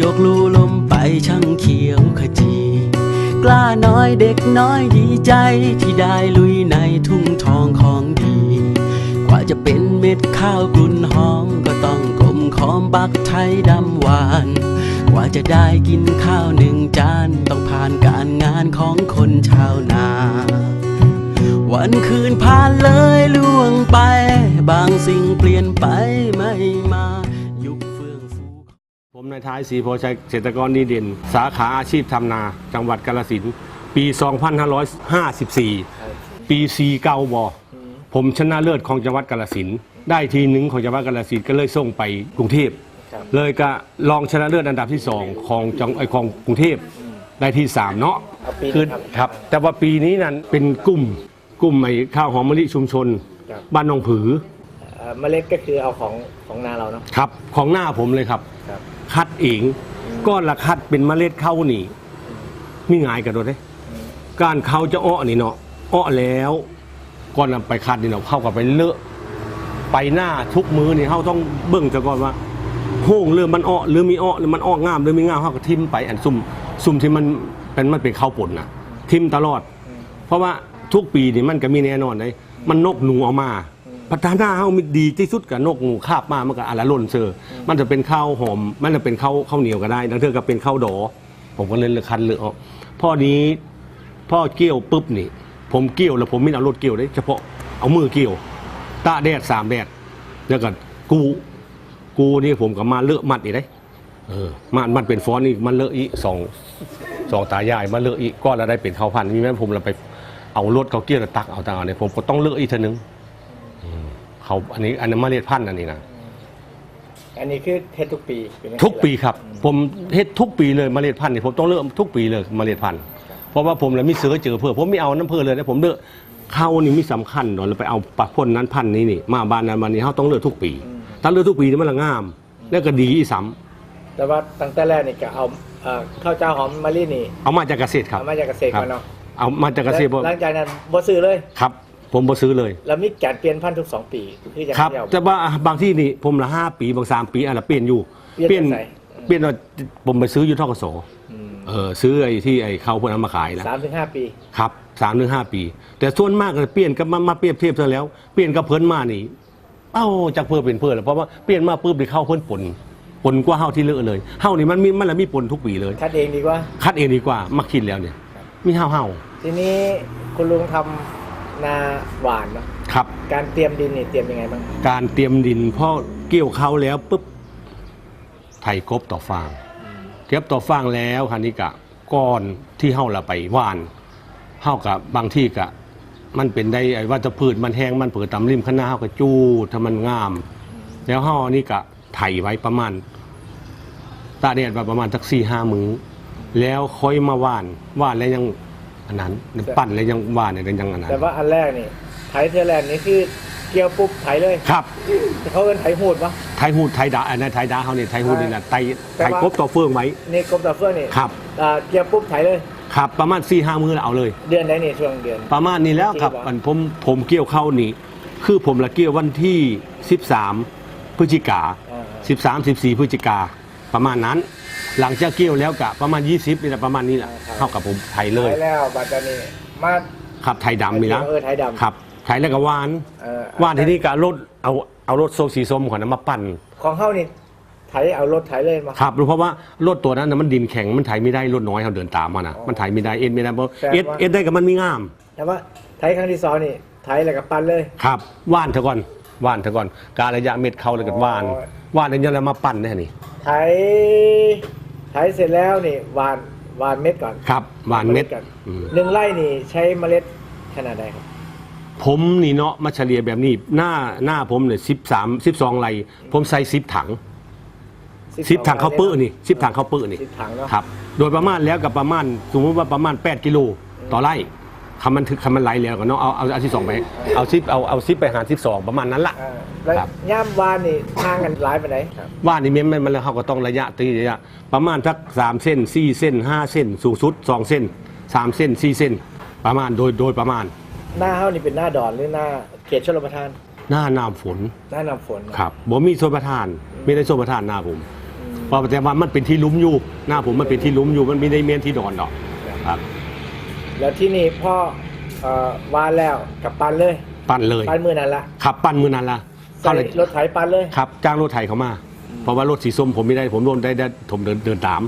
ยกลูลมไปช่างเขียวขจี กล้าน้อยเด็กน้อยดีใจที่ได้ลุยในทุ่งทองของดี กว่าจะเป็นเม็ดข้าวกลุ่นหอมก็ต้องกลมขอมบักไทยดำหวาน กว่าจะได้กินข้าวหนึ่งจานต้องผ่านการงานของคนชาวนาวันคืนผ่านเลยล่วงไป บางสิ่งเปลี่ยนไปไม่ ผมนายท้ายศรีโพชัยเกษตรกรดีเด่น สาขาอาชีพทำนา จังหวัดกาฬสินธุ์ปี 2554 ปี4เก้าบอผมชนะเลิศของจังหวัดกาฬสินธุ์ได้ทีหนึ่งของจังหวัดกาฬสินธุ์ก็เลยส่งไปกรุงเทพครับเลยก็ลองชนะเลิศอันดับที่2ของจังไอของกรุงเทพได้ที่3เนาะเอาปีคือครับครับ แต่ว่าปีนี้นั้นเป็นกลุ่มกลุ่มไอ้ข้าวหอมมะลิชุมชนครับบ้านหนองผือเอ่อเมล็ดก็คือเอาของของนาเราเนาะครับ ของหน้าผมเลยครับ ครับคัดเองก้อนละคัดเป็นเมล็ดเข้าวนี่มีง่ายกันด้วยเด้การเขาจะอ้อนี่เนาะอ้อแล้วก่อนนำไปคัดนี่เนาะเข้ากับไปเลอะไปหน้าทุกมือนี่เขาต้องเบิ่งซะก่อนว่าโห้งเริ่มมันอ้อหรือมีอ้อหรือมันอ้องามหรือมีงามเขาก็ทิมไปอันซุ่มซุ่มที่มันเป็นมันเป็นข้าวป่นนะทิมตลอด เพราะว่าทุกปีนี่มันก็มีแน่นอนเลยมันนกหนูเอามา พัฒนาเฮามีดีที่สุดกับนกหนูคาบมามันก็อะละล่นเซอร์มันจะเป็นข้าวหอม มันจะเป็นข้าวข้าวเหนียวก็ได้บางเทื่อก็เป็นข้าวดอ ผมก็เลยเลือกคันเลือกเอาพ่อนี้พ่อเกี่ยวปุ๊บนี่ ผมเกี่ยวแล้วผมไม่เอารถเกี่ยวได้เฉพาะเอามือเกี่ยวตาแดดสามแดดแล้วก็กู กูนี่ผมก็มาเลอะมัดอีกได้เออมันมันเป็นฟอนต์นี่มันเลอะอีกสองสองตายายมาเลอะอีกก้อนแล้วได้เป็นข้าวพันธุ์มีแม่ผมเราไปเอารถเขาเกี่ยวแล้วตักเอาต่างเอาเนี่ยผมก็ต้องเลอะอีกเทีนึงอืม เขาอันนี้อันนั้นเมล็ดพันธุ์อันนี้นะอันนี้คือเทศทุกปีเป็นอย่างนี้ทุกปีแหละครับ ผมเฮ็ดทุกปีเลยเมล็ดพันธุ์นี่ผมต้องเลือกทุกปีเลยเมล็ดพันธุ์เพราะว่าผมเลยมีเสือเจอเพื่อผมไม่เอาน้ำเพื่อเลยนะผมเลือกข้าวนี่มีสำคัญเนาะเราไปเอาปะพ่นนั้นพันธุ์นี้นี่มาบ้านนั้นมานี้เขาต้องเลือกทุกปี ถ้าเลือกทุกปีนี่มันละงาม แล้วก็ดีอีซ้ำแต่ว่าตั้งแต่แรกนี่ก็เอาเอ่อข้าวเจ้าหอมมะลินี่เอามาจากเกษตรครับ เอามาจากเกษตรมาเนาะเอามาจากเกษตรบ่ แล้วหลังจากนั้นบ่ซื้อเลย ครับ ผมบ่ซื้อเลย แล้วมีการเปลี่ยนพันธุ์ทุกสองปีคือจะครับเดียว แต่ว่าบางที่นี่ผมละห้าปีบางสามปีอันละเปลี่ยนอยู่เปลี่ยนจากไหน เปลี่ยนว่าผมไปซื้ออยู่ทกสอืมเออซื้อไอ้ที่ไอ้เขาเพิ่นเอามาขายแล้วสามถึงห้าปี ครับสามถึงห้าปี แต่ส่วนมากก็เปลี่ยนกับมามาเปรียบเทียบซะแล้วเปลี่ยนกับเพิ่นมานี่ เอ้าจากเพื่อเป็นเพื่อแล้วเพราะว่าเปลี่ยนมาปุ๊บนี่เข้าเพิ่นปนปนกว่าเฮาที่เลอะเลยเฮานี่มันมีมันละมีปนทุกปีเลย คัดเองดีกว่า คัดเองดีกว่ามาคิดแล้วเนี่ย มีเฮาเฮาทีนี้คุณลุงทำ นาหวานเนาะครับ การเตรียมดินนี่เตรียมยังไงบ้างการเตรียมดินพอเกี่ยวเขาแล้วปุ๊บไถกบต่อฟางเก็บต่อฟางแล้วคันนี้กะก้อนที่เฮาละไปหว่านเฮากับบางที่กะ มันเป็นได้ไอ้ว่าจะพืชมันแห้งมันเปิดตำริมข้างหน้าเฮาก็จู้ถ้ามันงาม แล้วเฮาอันนี้กะไถไว้ประมาณตาเดียดไว้ประมาณสักสี่ห้ามือแล้วค่อยมาหว่านหว่านแล้วยัง อันนั้นปั้นแล้วยังหว่านเนี่ยยังอันนั้นแต่ว่าอันแรกนี่ไถเทอแลนด์นี่คือเกี่ยวปุ๊บไถเลยครับเขาเอิ้นไถหูดปะไทยฮูดไทยดาอันนั้นไทยดาเขาเนี่ยไทยฮูดนี่นะไทยแต่ไทยว่ากบต่อเฟืองไว้นี่กรมตาเฟื่องนี่ครับอ่าเกี่ยวปุ๊บไถเลยครับประมาณ4ี่ห้ามือแล้วเอาเลย เดือนไหนนี่ช่วงเดือน ประมาณนี้แล้วครับจริงเหรอมันผมผมเกี่ยวเข้านี่คือผมละเกี่ยววันที่ 13 พฤศจิกาอ่า13 14 พฤศจิกา ประมาณนั้น หลังจากเกี่ยวแล้วกะประมาณ 20นี่แหละประมาณนี้แหละครับเท่ากับผมไทยเลยไถแล้วบัดนี้มาครับไทยดำมีนะเออไถดำครับไทยแล้วก็หวานเออหวานที่นี่ก็รถเอาเอารถโซสีส้มของนั้นมาปั่นของเฮานี่ไถเอารถไถเลยมาครับเพราะว่ารถตัวนั้นน่ะมันดินแข็งมันไถไม่ได้รถน้อยเขาเดินตามมานะอ๋อมันไถไม่ได้เอ็นไม่ได้เพราะแปลว่าเอ็ดเอ็ดได้กับมันไม่งาม แต่ว่าไถครั้งที่สองนี่ไถแล้วก็ปั่นเลยครับว่านเถอะก่อนว่านเถอะก่อน การระยะเม็ดเข้าแล้วก็ว่าน อ๋อว่านแล้วยังแล้วมาปั่นได้นี่ไถไถเสร็จแล้วนี่หวานหวานเม็ดก่อนครับว่านเม็ดก่อนอืมหนึ่งไร่นี่ใช้เมล็ดขนาดใดครับ ผมนี่เนาะมาเฉลี่ยแบบนี้หน้าหน้าผมเนี่ยสิบสามสิบสองไรผมใส่สิบถังสิบถังข้าวเปื้อนี่สิบถังข้าวเปื้อนี่สิบถังเนาะครับ โดยประมาณแล้วกับประมาณสมมติว่าประมาณ 8 กิโลต่อไร่ คำมันถึกคำมันไหลแล้วก็เนาะเอาเอาเอาที่สองไปเอาซิปเอาเอาซิปไปหารสิบสองประมาณนั้นละอ่าแล้วครับ ย่ามวานนี่ทางกันหลายไปไหนครับ ว่านี่มันมันมันเขาก็ต้องระยะตีระยะ ประมาณสักสามเส้นสี่เส้นห้าเส้น สูงสุดสองเส้นสามเส้นสี่เส้น ประมาณโดยโดยประมาณ หน้าเฮานี่เป็นหน้าดอนหรือหน้าเขตชลประทาน หน้าหน้าฝนหน้าน้ำฝนครับบ่มีโซนประทานมีได้โซนประทานหน้าผมอืมเพราะแต่ว่ามันเป็นที่หลุ้มอยู่ หน้าผมมันเป็นที่หลุ้มอยู่มันไม่ได้เมียนที่ดอนดอกครับ แล้วที่นี่พ่อเอ่อวานแล้วกับปันเลย ปั้นเลยปันมือนั่นละขับปั้นมือนั้นละใส่เขาเลยรถไถปันเลย ครับจ้างรถไถเขามา เพราะว่ารถสีส้มผมไม่ได้ผมโดนได้ได้ผมเดินเดินตาม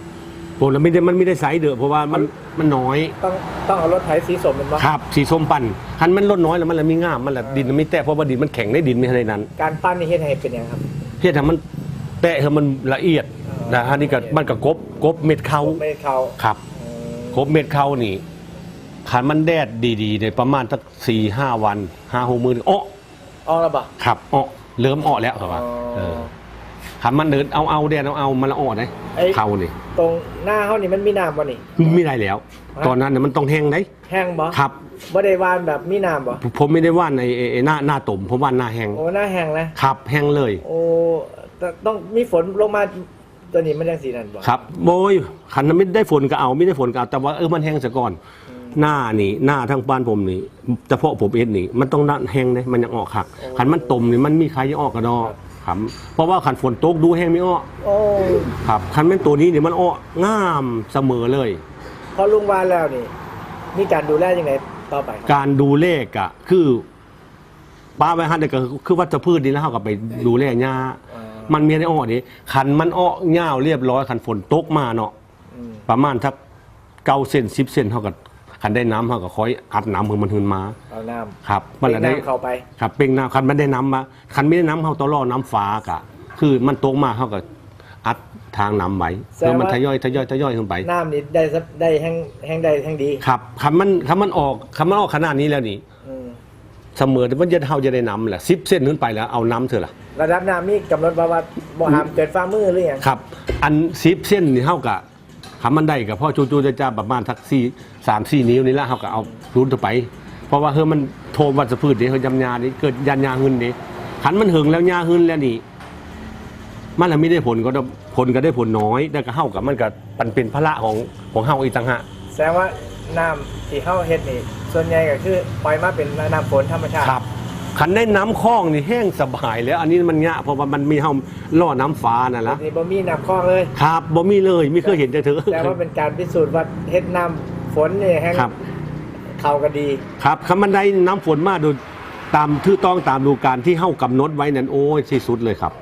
ผมแล้วไม่ได้มันไม่ได้ไซส์เด้อเพราะว่ามันมันน้อย ต้องต้องเอารถไถสีสมเป็นว่าครับ สีส้มปั่นคันมันลดน้อยแล้วมันละมีง่ามมันละดินมันไม่แตะเพราะว่าดินมันแข็งได้ดินไม่ในนั้นการปั้นนี่เฮ็ดให้เป็นยังครับเฮ็ดให้มันแตะให้มันละเอียดนะฮะนี่ก็มันก็กบกบเม็ดเขาไม่ได้เขาครับ อืม กบเม็ดเขานี่ ขันมันแดดดีๆในประมาณสักสี่ห้าวันห้าหกมื้อนี่อ้อออกแล้วบ่ครับอ้อเริ่มอ้อแล้วครับว่าอ๋อเออขันมันเดินเอาเอาแดดเอาเอามันละอ้อได้ไอ้ เขานี่ตรงหน้าเขานี่มันมีน้ำบ่นี่ ไม่ได้แล้ว ฮะ ตอนนั้นเนี่ยมันต้องแห้งได้แห้งบ่ครับ บ่ได้วานแบบมีน้ำบ่ผมไม่ได้ว่านในไอ้ไอ้หน้าหน้าตุ่มผมว่านหน้าแห้งโอ้หน้าแห้งนะครับแห้งเลย โอ้แต่ต้องมีฝนลงมา ตัวนี้มันยังสีนั่นบ่ครับโบยขันไม่ได้ฝนก็เอาไม่ได้ฝนก็เอาแต่ว่าเออมันแห้งซะก่อน หน้านี่หน้าทางบ้านผมนี่เฉพาะผมเองนี่มันต้องด้านแห้งเลยมันยังออกขักขันมันตุ่มนี่มันมีใครจะออกกระดอครับเพราะว่าขันฝนตกดูแห้งไม่ออกโอ้ครับขันเป็นตัวนี้เนี่ยมันออกงามเสมอเลย พอลุงวานแล้วนี่มีการดูแลยังไงต่อไปครับการดูเลขอะคือป้าไว้ฮันเดก็คือวัชพืชนี่แล้วเขาก็ไปดูแลหญ้า อ่า มันมีได้ออกดิขันมันออกเง่าวเรียบร้อยขันฝนตกมาเนาะอืมประมาณทักเก้าเซนสิบเซนเท่ากับขันได้น้ำเท่ากับคอยอัดน้ำเพื่อมันหืนมาเอาน้ำครับมันละได้น้ำเข้าไปครับเป่งน้ำขันมันได้น้ำมาขันไม่ได้น้ำเขาต้องรอน้ำฟ้ากะ คือมันตกมาเขาก็อัดทางน้ำไว้แสดงแล้วมันว่า ทยอยทยอยทยอยขึ้นไป น้ำนี่ได้สักได้แห้งแห้งได้แห้งดี ครับขันมันขันมันออกขันมันออกขนาดนี้แล้วนี่อืม เสมอที่มันจะเท่าจะได้น้ำแหละสิบเส้นขึ้นไปแล้วเอาน้ำเถอะล่ะระดับน้ำมีกำหนดว่าว่าบ่ห้ามเกินฝ่ามือหรือยังครับ อันสิบเส้นนี่เท่ากับขันมันได้กับพ่อจูจูจะจ้าประมาณทักสี่สามสี่นิ้วนี่ละเท่ากับเอารุ่นต่อไป เพราะว่าเฮ้ยมันโทมวัชพืชนี่เฮ้ยยำยานี่เกิดยันยาหึนนี่ขันมันหึงแล้วยาหึนแล้วนี่มันละไม่ได้ผลก็ได้ผลก็ได้ผลน้อยแต่ก็เท่ากับมันก็มันเป็นพระของของเฮาอีกต่างหากแสดงว่า น้ำที่เข้าเฮ็ดนี่ส่วนใหญ่ก็คือปล่อยมาเป็นน้ำฝนธรรมชาติ ครับขันได้น้ำคลองนี่แห้งสบายแล้วอันนี้มันเงี้ยเพราะว่ามันมีเฮาล่อน้ำฟ้านั่นละนี่บ่มีน้ำคลองเลย ครับบ่มีเลยไม่เคยเห็นแต่เธอแต่ว่าเป็นการพิสูจน์ว่าเฮ็ดน้ำฝนนี่แห้งครับเข้ากันดี ครับคำมันได้น้ำฝนมาโดยตามทื่อต้องตามดูการที่เฮากำหนดไว้นั่นโอ้ยที่สุดเลยครับ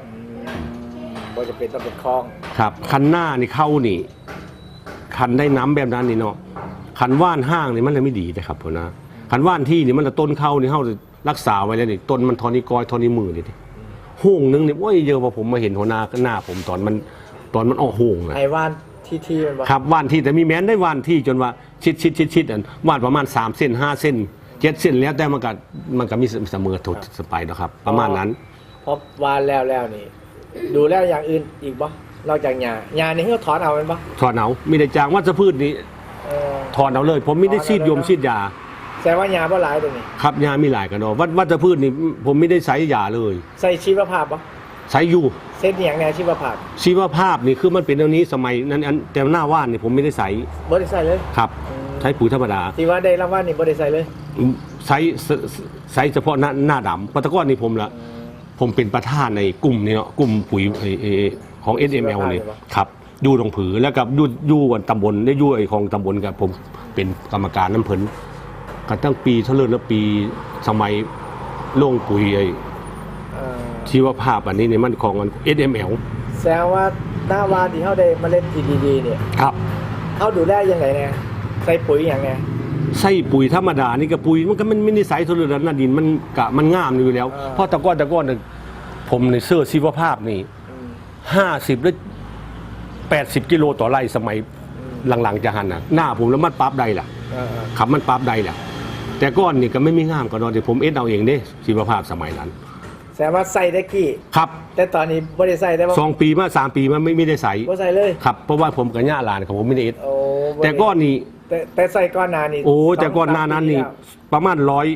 บ่จะเป็นต้องเป็นคลองครับคันหน้านี่เข้านี่ คันได้น้ำแบบนั้นนี่เนาะคันว่านห้างนี่มันเลยไม่ดีนะครับผมนะคันว่านที่นี่มันละต้นเข้านี่เฮารักษาไว้แล้วนี่ต้นมันทอนิกอยทอนิมือนี่ดิห้งนึงนี่โอ้ยเยอะกว่าผมมาเห็นหัวหน้าหน้าผมตอนมันตอนมันออกห้งนะไอ้ว่านที่ที่มันบ่ครับว่านที่แต่มีแม้นได้ว่านที่จนว่าชิดชิดชิดชิดอันว่านประมาณ3เส้น5เส้นเจ็ดเส้นแล้วแต่มันก็มันก็มีเสมอถดสไปเนาะครับ ประมาณนั้นพอวานแล้วแล้วนี่ ดูแลอย่างอื่นอีกบ่ นอกจากหญ้าหญ้านี่เขาถอนเอาแม่นบ่ถอนเอามีแต่จางวัชพืชนี่เออ ถอนเอาเลย ผมไม่ได้ซีดยมซีดยา แสดงว่าหญ้าบ่หลายตรงนี้ ครับยามีหลายกันเนาะวัวัชพืชนี่ผมไม่ได้ใส่ยาเลยใส่ชีวภาพบ่ใช้อยู่เส้นอหย่างแนวชีวภาพชีวภาพนี่คือมันเป็นเรื่องนี้สมัยนั้นอันแต่หน้าว่านนี่ผมไม่ได้ใส่บ่ได้ใส่เลย ครับ ใช้ปุ๋ยธรรมดาที่ว่าได้รางวัลนี่บ่ได้ใส่เลย ใช้ใช้เฉพาะหน้าหน้าดำปัตตกอนนี่ผมละผมเป็นประธานในกลุ่มนี่เนาะกลุ่มปุ๋ยไอ้ไอ้ ของ SML นี่ครับอยู่ตรงผือแล้วกับอยู่อยู่กันตำบลได้อยู่ไอ้ของตำบลกับผมเป็นกรรมการน้ำเพิ่นกันตั้งปีเท่าเริ่มแล้วปีสมัยลงปุ๋ยไอ้เอ่อชีวภาพอันนี้เนี่ยมันของ SML แสดงว่าหน้าวานที่เขาได้เมาเล่นทีดีๆเนี่ยครับเขาดูแลยังไงเนี่ยใส่ปุ๋ยอย่างไงใส่ปุ๋ยธรรมดานี่กับปุ๋ยมันก็มันไม่ได้ใสทุเรศนะดินมันกะมันงามอยู่แล้วเพราะแตะก้อนแตะก้อนเนี่ยผมในเสื้อชีวภาพนี่ อืมห้าสิบหรือแปดสิบกิโลต่อไร่สมัยหลังๆจะหันนะหน้าผมแล้วมันปรั๊บใดล่ะเออขับมันปรั๊บใดล่ะ แต่ก้อนนี่ก็ไม่มีงามก็นอนเดี๋ยวผมเอ็ดเอาเองเด้ชีวภาพสมัยนั้นแสดงว่าใส่ได้กี่ครับ แต่ตอนนี้บ่ได้ใส่ได้บ่สองปีมาสามปีมาไม่ไม่ได้ใส่บ่ใส่เลยครับเพราะว่าผมกับย่าหลานของผมไม่ได้เอ็ดโอ้บ่แต่ได้ก้อนนี่แต่แต่ใส่ก้อนหนานี่โอ้สงแต่ก่อนหน้านั้นนี่สมปีแล้วประมาณร้อย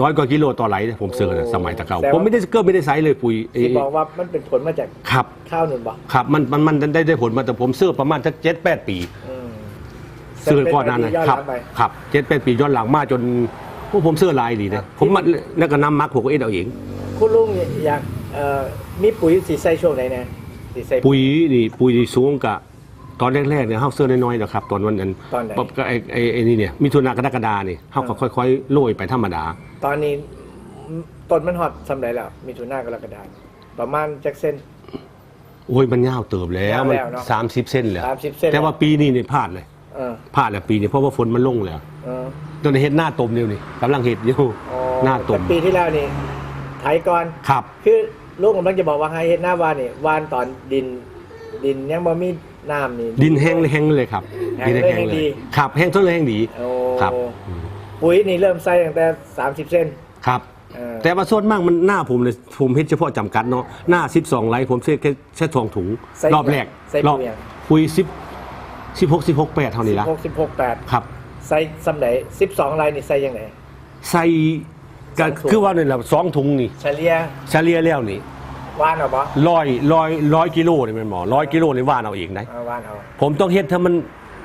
ร้อยกว่ากิโลต่อไหลนะผมเสือนะสมัยตะเก่า แต่ว่า ผมไม่ได้เก็ไม่ได้ใส่เลยปุ๋ยเอที่บอกว่ามันเป็นผลมาจากครับ ข้าวหนุนบ่ครับมันมันมันได้ได้ผลมาแต่ผมเสื้อประมาณสักเจ็ดแปดปี อืมเสื้อก่อนนั้นนะย้อนคหรับลังไปครับเจ็ดแปดปีย้อนหลังมาจนพวกผมเสื้อลายดีครันะบผมมาแล้วก็น้ำมักผมก็เอ็ดเอาเอง คุณลุงอยากเอ่อมีปุ๋ยสีใส่ช่วงไหนแน่ที่ใส่ปุ๋ยนี่ปุ๋ยนี่สูงกะตอนแรกๆเนี่ยเฮาเสื้อน้อยๆนะครับตอนวันนั้นตอนไหน ปั๊บก็ไอ้ไอ้ไอ้นี่เนี่ยมิถุนากรกฎานี่เฮาก็ค่อยๆโรยไปธรรมดา ตอนนี้ต้นมันฮอตสำไรแล้ว มีทุนากรกฎาคมประมาณจักเส้น โอ้ยมันยาวเติบแล้วยาวมันแล้วเนอะ30เส้นแล้ว30เส้น แต่ว่าปีนี้นี่พลาดเลยเออพลาดแล้วปีนี้เพราะว่าฝนมันลงแล้วเออตอนนี้เฮ็ดหน้าตมเดียวนี่กำลังเฮ็ดอยู่อ๋อหน้าตมแต่ปีที่แล้วนี่ไถก่อน ครับ คือลูกผมต้องจะบอกว่าให้เฮ็ดหน้าวานนี่วานตอนดิน ดินยังบ่มีน้ำนี่ ดินแห้งเลยแห้งเลยครับแห้งเลยดินแห้งดีครับแห้งต้นเลยแห้งดี โอ้ครับ ปุ๋ยนี่เริ่มใส่ตั้งแต่ 30เส้นครับ เออ แต่ว่าส่วนมากมันหน้าผมเลยผมเฮ็ดเฉพาะจำกัดเนาะหน้า 12ไร่ผมเซ็แค่แค่ทองถุง ใส่รอบแรกใส่รอบปุ๋ยยังปุ๋ย10 16 16 8เท่านี้ละ16 16 8ครับใส่สำไหน12ลายนี่ใส่ยังไง ใส่ก็สองถุง คือว่านี่แหละสองถุงนี่เฉลี่ยเฉลี่ยแล้วนี่วานเอาบ่ร้อยร้อยร้อยกิโลนี่แมันหมอร้อยกิโลนี่ว่านเอาเองได้ เอาวานเอา ผมต้องเฮ็ดถ้ามัน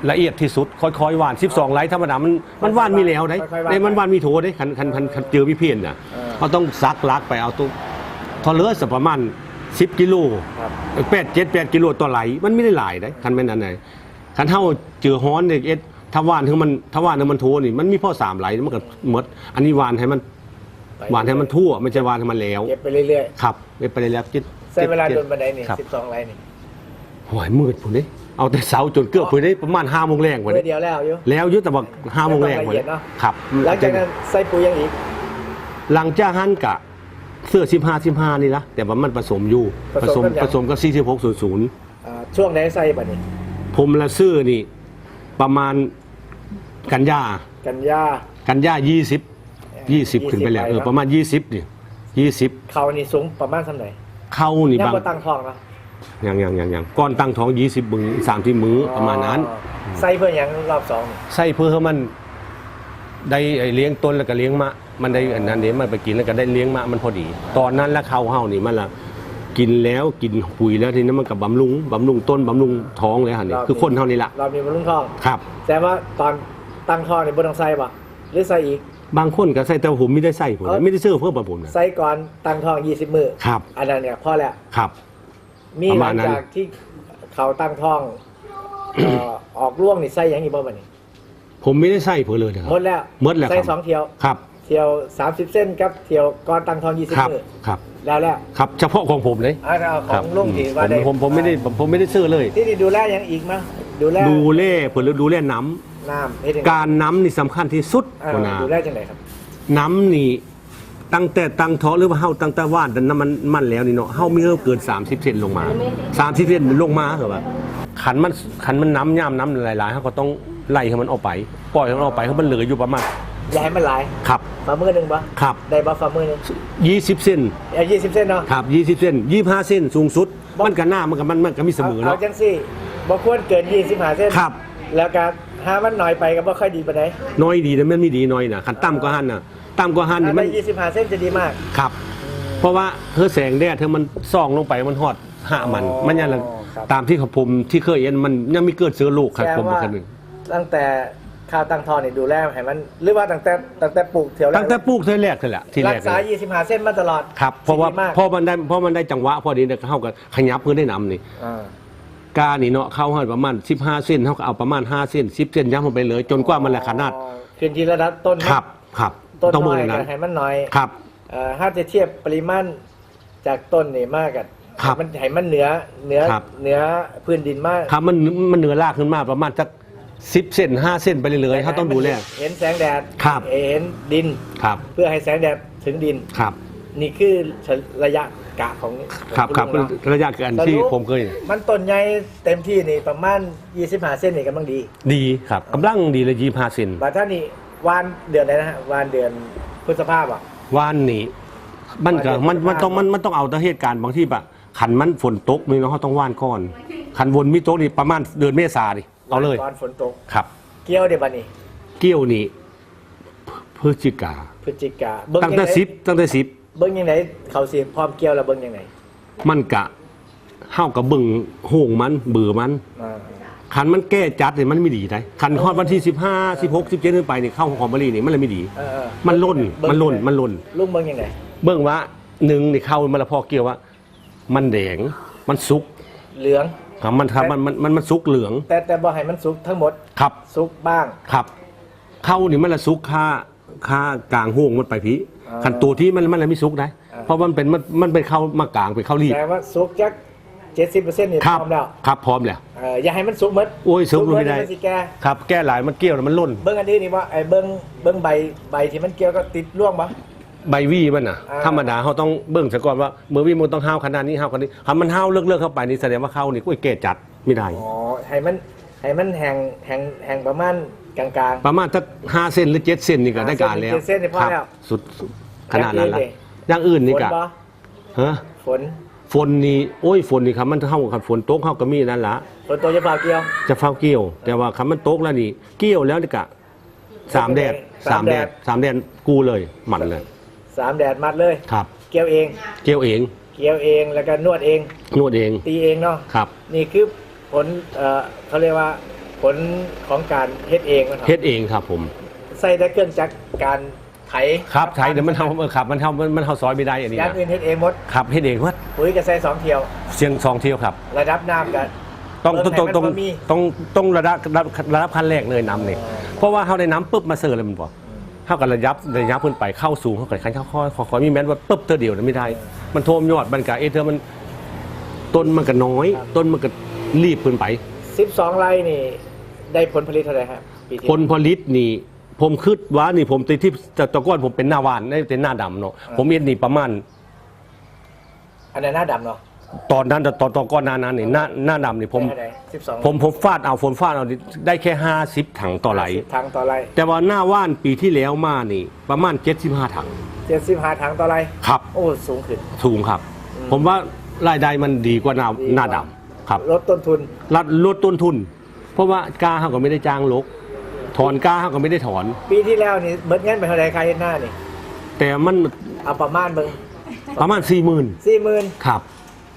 ละเอียดที่สุดค่อยๆว่าน 12ไร่ธรรมดามันมันว่านมีแล้วได้ค่อยๆว่านได้มันว่านมีโถได้คันคันคันคันเจอวิเพียนน่ะเออเขาต้องซักลักไปเอาตัวทอเลอร์สักประมาณ10กิโลครับ แปดเจ็ดแปดกิโลต่อไหลมันไม่ได้หลายได้คันแม่นอันไหนคันเท่าเจอฮ้อนเนี่ยเอ็ดถ้าว่านถึงมันถ้าว่านถึงมันโทนี่มันมีพ่อสามไหลมันก็หมดอันนี้วานให้มันไปวานให้มันทั่วไม่ใช่วานให้มันแล้ว เก็บไปเรื่อยครับไม่ไปเลยแล้วจิตๆใช้เวลาโดนบันไดนี่ครับ12ลายนี่หวยมืดผมนี่ เอาแต่เสาจนเกือบผมได้ประมาณห้าโมงแรงกว่าเมื่อนี้เดียวแล้วอยู่แล้วอยุติบอกห้าโมงแรงกว่าละเอียนี้ดเนอะครับหลังจากนั้นใส่ปุ๋ยยังอีก หลังจากหันกะเสื้อสิบห้าสิบห้านี่ละแต่ว่ามันผสมอยู่ผสมกันยังผสมกับสี่สิบหกศูนย์ศูนย์อ่าช่วงไหนใส่บัดนี้ผมละซื้อนี่ ประมาณกันยากันยากันยายี่สิบยี่สิบ20ขึ้นไปแล้วไปเออเนอะประมาณยี่สิบดิยี่สิบเขานี่สูงประมาณเท่าไหร่เข้านี่ยังบางบ่ตั้งท้องเนาะอ ย่างอย่างอย่างอย่างก้อนตั้งท้องยี่สิบมือสามที่มือประมาณนั้นอ๋อใส่เพื่อหยังรอบสองนี่ใส่เพื่อให้มันได้ไอ้เลี้ยงต้นแล้วก็เลี้ยงมะ มันได้อันนั้นเดี๋ยวมันไปกินแล้วก็ได้เลี้ยงมะมันพอดี ตอนนั้นแล้วเข้าเฮานี่มันละกินแล้วกินปุ๋ยแล้วทีนี้มันกับบำรุงบำรุงต้นบำรุงท้องเลยฮะนี่คือคนเท่านี้ละรอบนี้มันรุ่งท้อง ครับ แต่ว่าตอนตั้งท้องนี่บ่ต้องใส่บ่หรือใส่อีก บางคนก็ใส่แต่ผมไม่ได้ใส่ผมเอ้าไม่ได้ซื้อเพิ่มผมนะใส่ก่อนตั้งท้อง 20 มื้อครับ อันนั้นเนี่ยพอแล้วครับ มีประหมาลัณงนั้น จากที่เขาตั้งท้องเอ่อ ออกร่วงนี่ใส่หยังอีกบ่บัดนี้ผมไม่ได้ใส่เพื่อเลยนะครัหมดแล้วหมดแล้วใส่ครับสองเที่ยว ครับเที่ยว 30 เส้นกับเที่ยวก่อนตั้งท้อง20ครับมื้อครับ แล้วแล้วครับเฉพาะของผมเลยอันเอาขครัอบงลุงที่ว่าผมได้ผมผมไม่ได้ผมผมไม่ได้ซื้อเลย ที่นี่ดูแลหยังอีกมั้ยดูแลดูเล่เพื่อดูเล่น้ำน้ำเฮ็ดจังไดการน้ำนี่สำคัญที่สุดอ่าคุณอาดูแลจังไดครับน้ำนี่ ตั้งแต่ตั้งท้องหรือว่าเฮาตั้งแต่ว่านดันน้ำมันมันแล้วนี่เนาะเฮามีเกิน 30เซนลงมา 30เซนลงมาเหรอวะขันมันขันมันน้ำย่ำน้ำหลายๆเฮาก็ต้องไล่ให้มันออกไป ปล่อยให้มันออกไปให้มันเหลืออยู่ประมาณอย่าให้มันหลายครับฝ่ามือหนึงบ่ครับ ได้บ่ฝ่ามือหนึง20เซนเอา20เส้นเนาะครับ20เซน25เซนสูงสุด มันก็หน้ามันก็มันมันก็มีเสมอเอาเนาะจังซี่บ่ควรเกิน25เส้นครับ แล้วก็หามันน้อยไปก็บ่ค่อยดีปานใดน้อยดีนะมันไม่ดีน้อยนะขันต่ำกว่าหันน่ะ ต่ำกว่าหันถ้านี่มัได้น25เส้นจะดีมาก ครับ เพราะว่าเธอแสงแดดเธอมันส่องลงไปมันหอดหามัน อ๋อมันยังละครับ ตามที่เขาผมที่เคยเห็นมันยังไม่เกิดเชื้อโรคครับแสดผงมว่าคนหนึ่งตั้งแต่ข้าวตั้งท้องนี่ดูแลให้มัน หรือว่าตั้งแต่ตั้งแต่ปลูกเที่ยวแรกตั้งแต่ปลูกเธอแรกเลยแหละที่แรรักกษาเลย25เส้นมาตลอดครับเพราะว่าดีมากเพราะมันได้เพราะมันได้จังหวะพอดีเนี่ยเขาก็ขยับเพื่อได้นำนี่ อ่า กานี่เนาะเข้าให้ประมาณ 15 เส้นเขาก็เอาประมาณ 5 เส้น 10 เส้นย้ำลงไปเลย จนกว่ามันละขนาดอ๋อขึ้นที่ระดับต้นครับครับ ต้นต้องน้เมื่ออยนั้นก็ให้มันน้อยครับ เอ่อถ้าจะเทียบปริมาณจากต้นนี่มากกันครับมันให้มันเหนือเหนือครับ เหนือพื้นดินมากครับมันมันเหนือรากขึ้นมาประมาณสัก10เส้น5เส้นไปเรื่อยๆเขาต้องดูแล เห็นแสงแดดครับ เห็นดิน ครับเพื่อให้แสงแดดถึงดิน ครับนี่คือระยะกะของครับครับของลุงเนาะระยะเกินที่ผมเคย มันต้นใหญ่เต็มที่นี่ประมาณ25เส้นนี่กำลังดี ดีครับกำลังดีเลยยี่ห้าเซน บาท่านี่ วานเดือนไหนนะฮะวานเดือนพฤษภาพอะว่านนี่มันก็มันมันต้องมันมันต้องเอาแต่เหตุการณ์บางที่ปะขันมันฝนตกนี่เนาะเขาต้องว่านก่อนขันวนมีโต๊ะนี่ประมาณเดือนเมษาดิเอาเลย ตอนฝนตก ครับ เกี่ยวเดี๋ยวบัดนี้ เกี้ยวนี่พฤศจิกาพฤศจิกาเบิ่งตั้งยังแต่ไงสิบตั้งแต่สิบเบิ่งยังไงเขาสิพร้อมเกี่ยวแล้วเบิ่งยังไงมันกะเฮากับเบิ่งโหงมันเบื่อมัน อ่า ขันมันแก้จัดเนี่ยมันไม่ดีได้ขันฮอดวันที่สิบห้าสิบหกสิบเจ็ดขึ้นไปนี่เข้าของบรินี่มันเลยไม่ดี เออเออมันล่นเบิ่งมันล่นยังไงมันล่น ลุงเบิ่งยังไงเบิ่งว่าหนึ่งนี่เข้ามาละพอเกี่ยวว่า มันแดงมันสุกเหลือง ครับมันครับมันมันมันมันสุกเหลืองแต่แต่บ่ให้มันสุกทั้งหมดครับสุกบ้าง ครับ เข้านี่มันละสุกค่าค่ากลางห่วงมันไปพี่อ่าขันตัวที่มันมันละไม่สุกได้อ่าเพราะมันเป็นมันมันเป็นข้าวมากลางเป็นข้าวรีบ แต่ว่าสุกจัก เจ็ดสิบเปอร์เซ็นต์นี่ครับพร้อมแล้วครับพร้อมแล้วเอออย่าให้มันสุกหมดโอ้ยสุกหไม่ได้นสิแกครับแก้หลายมันเกี้ยวแล้วมันล่น เบิ้งอันนี้นี่ว่าไอ้เบิ้งเบิ้งใบใบที่มันเกี่ยวก็ติดร่วงปะใบวี่มันน่ะอ่าธรรมดาเขาต้องเบิ่งซะก่อนว่ามือวี่มันต้องห้าวขนาดนี้ห้าวขนาดนี้ถ้ามันห้าวเลิกๆเข้าไปนี่แสดงว่าเข้านี่กุ้ยเกจจัดไม่ได้อ๋อให้มันให้มันแห้งแห้งแห้งประมาณกลางประมาณสักห้าเซนหรือเจ็ดเซนนี่ก็ได้การแล้วห้าเซนหรือเจ็ดเซนนี่พอครับแล้วสุดสุดขนาดนั้นละออย่างอื่นๆนี่ฝนก็ปะฮะฝน ฝนนี่โอ้ยฝนนี่ครับมันเท่ากับฝนตกเข้าก็มีนั่นละฝนตัวจะพาเกี่ยว จะเฝ้าเกี่ยว แต่ว่าคำมันตกแล้วนี่เกี่ยวแล้วนี่กะสามแดดสามแดดสามแดดกูเลยหมันเลยสามแดดมัดเลย ครับ เกี่ยวเอง เกี่ยวเองเกี่ยวเองแล้วก็นวดเอง นวดเองตีเองเนาะครับ นี่คือผลเอ่อเขาเรียกว่าผลของการเฮ็ดเองมันเฮ็ดเองครับผม ใส่แต่เครื่องจักรการ ไถครับใช้เดี๋ยวมันทำเออครับมันทำมันมันเทาซอยไม่ได้อันนี้อย่างนะอื่นเฮ็ดเองหมดครับเฮ็ดเองว่าปุ๋ยก็ใส่สองเที่ยว เสียงสองเที่ยวครับ ระดับน้ำกันต้องเบิ่ต้องงให้ต้องมันบ่มีต้องต้องระดับระดับระดับขั้นแรกเลยน้ำนี่เพราะว่าเขาได้น้ำปุ๊บมาเสิร์ฟเลยมันบอกเท่ากับระยับระยับขึ้นไปเข้าสูงเขากับขั้นเข้าค่อยขอขอมีแม้นว่าปุ๊บเธอเดียวนะไม่ได้ มันโทมยอดมันกะเอเธอมันต้นมันก็น้อย ต้นมันก็รีบขึ้นไป 12 ไร่นี่ ได้ผลผลิตเท่าไหร่ครับปีที่ผลผลิตนี่ ผมคิดว่านี่ผมติดที่แต่ตะก้อนผมเป็นหน้าวานได้เป็นหน้าดำเนาะผมเอ็ดนี่ประมาณอันนั้นหน้าดำเนาะตอนนั้นแต่ตอนตอนก้อนหน้านั้นนี่หน้าหน้าดำนี่ผมได้เท่าไหร่12ผมผมฟาดเอาฝนฟาดเอาได้แค่ห้าสิบถังต่อไหล50ถังต่อไร่แต่ว่าหน้าว่านปีที่แล้วมานี่ ประมาณ75ถัง75ถังต่อไร่ครับ โอ้สูงขึ้นสูงครับอืมผมว่ารายได้มันดีกว่าหน้าดีกว่าหน้าดำครับลดต้นทุนลดลดต้นทุน เพราะว่ากาเขาก็ไม่ได้จ้างลก ถอนกาเขาก็ไม่ได้ถอน ปีที่แล้วนี่เบิดเงินไปเท่าไหร่ค่าเฮ็ดหน้านี่แต่มันเอาประมาณเบิ่งประมาณสี่หมื่น40,000ครับ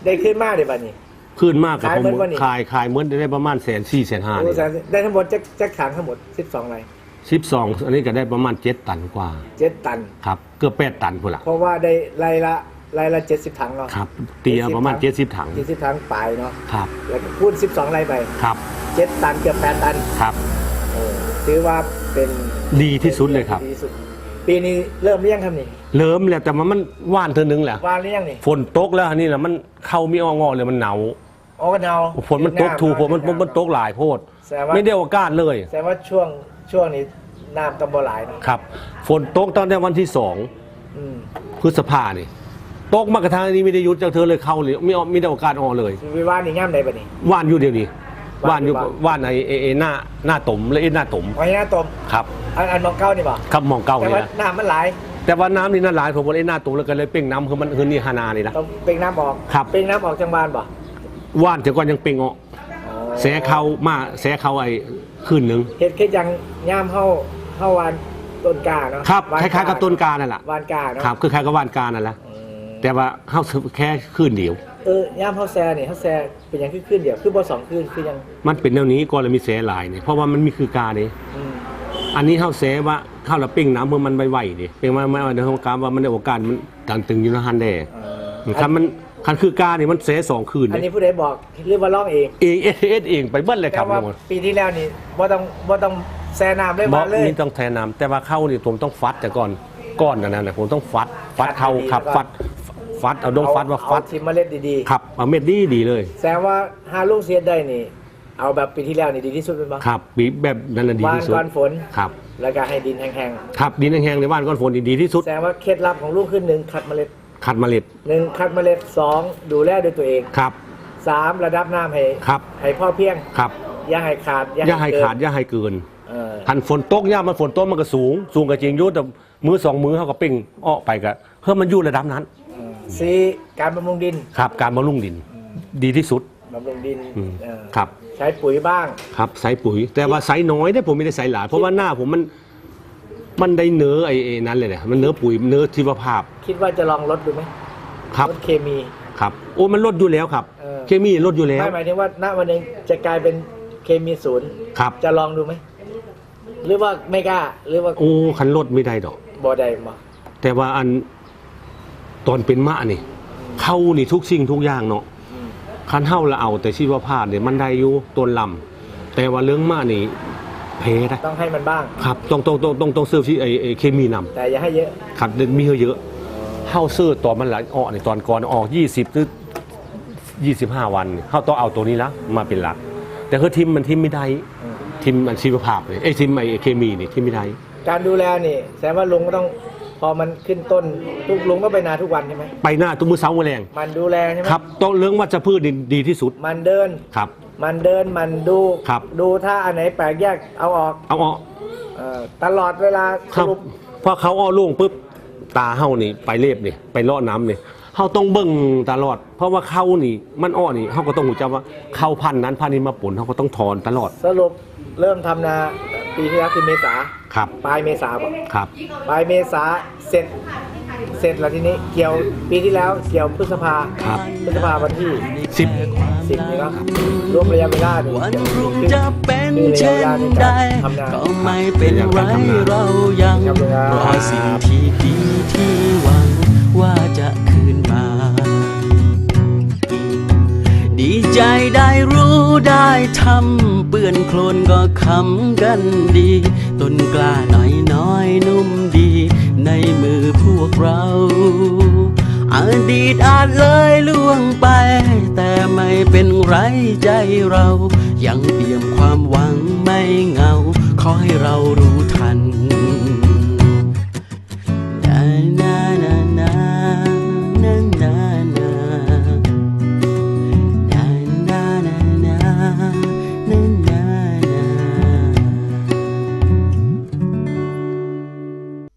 ได้ขึ้นมาเด้บัดนี้ ขึ้นมากกับขายผมเหมือนวันนี้ขายขายเหมือนได้ประมาณแสนสี่แสนห้าโอ้แสนได้ทั้งหมดจักจักถังทั้งหมด 12ไร่สิบสองอันนี้ก็ได้ประมาณเจ็ดตันกว่า7ตัน ครับเกือบแปดตันพุ่นละเพราะว่าได้ไร่ละไร่ละ 70 ถังเนาะ ครับเตียประมาณเจ็ดสิบถัง70 ถังปลายเนาะ ครับ แล้วก็คูณ12ไร่ไป ครับ7 ตันเกือบ8ตัน ครับโอ้ ถือว่าเป็นดีที่สุดเลยครับ ดีที่สุด ปีนี้เริ่มหรือยังครับนี่เริ่มแล้วแต่ว่ามันว่านเธอนึงแหละวางหรือยังนี่ฝนตกแล้วอันนี่แหละมันเข้ามีอ้องอเลยมันหนาวอ๋อกระเนาฝนมันตกถูกฝนมันมันตกหลายโพด แสดงว่าไม่ได้โอกาสเลยแสดงว่าช่วงช่วงนี้น้ำตำบ่หลายเนาะครับ ฝนตกตั้งแต่วันที่สองอืมพฤษภานี่ตกมากระทั่งนี้ไม่ได้หยุดจากเธอเลยเข้าเลยไม่เอาไม่ได้โอกาสออกเลยวิวานี่ง่ามใดบัดนี้ว่านอยู่เดียวนี้ ว่านอยู่ว่านว่านไอ้ไอ้ไอ้หน้าหน้าตมและไอ้หน้าตมไว้หน้าต้มครับอันอันมองเก้านี่บ่ครับมองเก่าแต่นี่ว่านะน้ำมันหลายแต่ว่าน้ำนี่น่าหลายผมว่าไอ้หน้าตมแล้วก็เลยเป่งน้ำคือมันคือนี่ฮานานี่นะ ต้องเป่งน้ำออกครับ เป่งน้ำออกจังบานบ่ว่านแต่ก่อนยังเป่งออกอ๋อแสเขามาแสเขาไอ้คืนหนึ่งเฮ็ดคือยังย่ามเฮาเฮาวานต้นกาเนาะครับวานคล้ายๆกับต้นกานั่นแหละวานกาเนาะครับคือคล้ายกับว่านกานั่นแหละอืม แต่ว่าเฮาแค่คืนเดียว เออย่ามเฮาแซ่นี่เฮาแซ่เป็นหยังคือขึ้นเดียวคือบ่สองขึ้นคือยังมันเป็นแนวนี้ก็เลยมีแสหลายเนี่ยเพราะว่ามันมีคือกาเนี่ยอืมอันนี้เฮาแสว่าเข้าและปิ้งน้ำเมื่อมันไวๆดิเป็นมาไม่เอาในของการว่ามันได้โอกาสมันต่างตึงอยู่ในฮันแดเอ่อคันมันคันคือกาเนี่ยมันแสสองคืนอันเนี่ยนี้ผู้ใดบอกหรือว่าร้องเองเองเอสเอสเองไปเบิ้ลเลยคแต่รับว่าทุกคนปีที่แล้วนี่บ่ต้องบ่ต้องแซ่น้ำเลยบอมากเลย นี่ต้องแทนน้ำแต่ว่าเข้านี่ผมต้องฟัดแต่ก่อนก้อนอันนั้นนะผมต้องฟัดฟัดเข้าฟัดดีๆครับก่อนฟัด ฟัดเอาดงฟัดว่าฟัดเอที่เมล็ดดีครับเอาเม็ดดีดีเลยๆแสดงว่าหาลูกเสียดได้นี่ เอาแบบปีที่แล้วนี่ดีที่สุดเป็นบ่ครับบีบแบบนั้นนะดีวานที่สุดก่อนฝน ครับแล้วก็ให้ดินแห้งครับดินแห้งๆในบ้านก้อนฝนนี่ดีที่สุดๆแสดงว่าเคล็ดลับของลูกขึ้นหนึ่งคัดเมล็ดขัดเมล็ดหนึ่งคัดเมล็ดสองดูแลด้วยตัวเองครับสามระดับน้ำให้ครับให้พ่อเพียงครับอย่าให้ขาดอย่าให้เกินขาดอย่าให้เกินเออทันฝนตกย่ามมันฝนตกมันก็สูง สูงก็จริงอยุแต่มือสองมือเขาก็เป่งอ้อไปก็เพื่อมันอยู่ระดับนั้น สี่การบำรุงดินครับการบำรุงดินดีที่สุดบำรุงดินอืมเออครับใช้ปุ๋ยบ้าง ครับใส่ปุ๋ย แต่ว่าใส่น้อยได้ผมไม่ได้ใส่หลาย เพราะว่าหน้าผมมันมันได้เนื้อไอ้ไอ้นั้นเลยเนี่ยมันเนื้อปุ๋ยเนื้อชีวภาพคิดว่าจะลองลดดูไหมครับ ลดเคมี ครับโอ้มันลดอยู่แล้วครับ เออ เคมีลดอยู่แล้วไม่หมายถึงว่าณวันหนึงจะกลายเป็นเคมีศูนย์ครับ จะลองดูไหมหรือว่าไม่กล้าหรือว่าโอ้คันลดไม่ได้ดอกบอได้มาแต่ว่าอัน ตอนเป็นมะนี่เข้านี่ทุกสิ่งทุกอย่างเนาะอืมคันเฮาละเอาแต่ชีวภาพเนี่ยมันได้อยู่ต้นลำแต่ว่าเรื่องมานี่เพได้ต้องให้มันบ้างครับต้องต้องต้องต้องต้องเสิร์ฟที่ไอไอ้เคมีนำแต่อย่าให้เยอะครับมีเยอะเฮาซื้อตอนมันหลายออกในตอนก่อนออก 20หรือ25 วันเฮาต้องเอาตัวนี้ละมาเป็นหลัก แต่คือทิมมันทิมไม่ได้อืมทิมมันชีวภาพเลยไอ้ยทิมไอ้เคมีนี่ทิมไม่ได้การดูแลนี่แสดงว่าลุงก็ต้อง พอมันขึ้นต้นทุกลุงก็ไปนาทุกวันใช่ไหมไปหน้าตุ้มือเสาแมลงมันดูแลใช่ไหมครับต้องเรื่องวัชพืชนี่ดีที่สุดมันเดิน ครับ มันเดินมันดูครับ ดูถ้าอันไหนแปลกแยกเอาออกเอาออกเออตลอดเวลาคสรับรุปพอเขาอ้อโล่งปุ๊บตาเฮานี่ไปเล็บนี่ไปเลาะน้ำนี่เฮาต้องเบิ่งตลอด เพราะว่าเขานี่มันอ้อนี่เฮาก็ต้องรู้จักว่าเข้าพันธุ์นั้นพันธุ์นี้มาปนเฮาก็ต้องถอนตลอด สรุปเริ่มทำนา ปีที่แล้วคือเมษาครับ ปลายเมษาบอกครับ ปลายเมษาเสร็จ เสร็จแล้วทีนี้เกี่ยวปีที่แล้วเกี่ยวพฤษภาครับ พฤษภาวันที่สิบสิบนี่เนาะรวมระยะเวลาหนึ่งวันเดือนรุ่งครึ่งจะเป็นคือระยะเช่เวลานในใดการทำนาก็ไม่เป็นไรครับเรายังครับเวลารอสิ่งที่ดีที่หวังว่าจะคืนมา ใจได้รู้ได้ทำเปื้อนโคลนก็คำกันดี ต้นกล้าน้อยน้อยนุ่มดี ในมือพวกเราอดีตอาจเลยล่วงไป แต่ไม่เป็นไรใจเรา ยังเปี่ยมความหวังไม่เหงา ขอให้เรารู้ทัน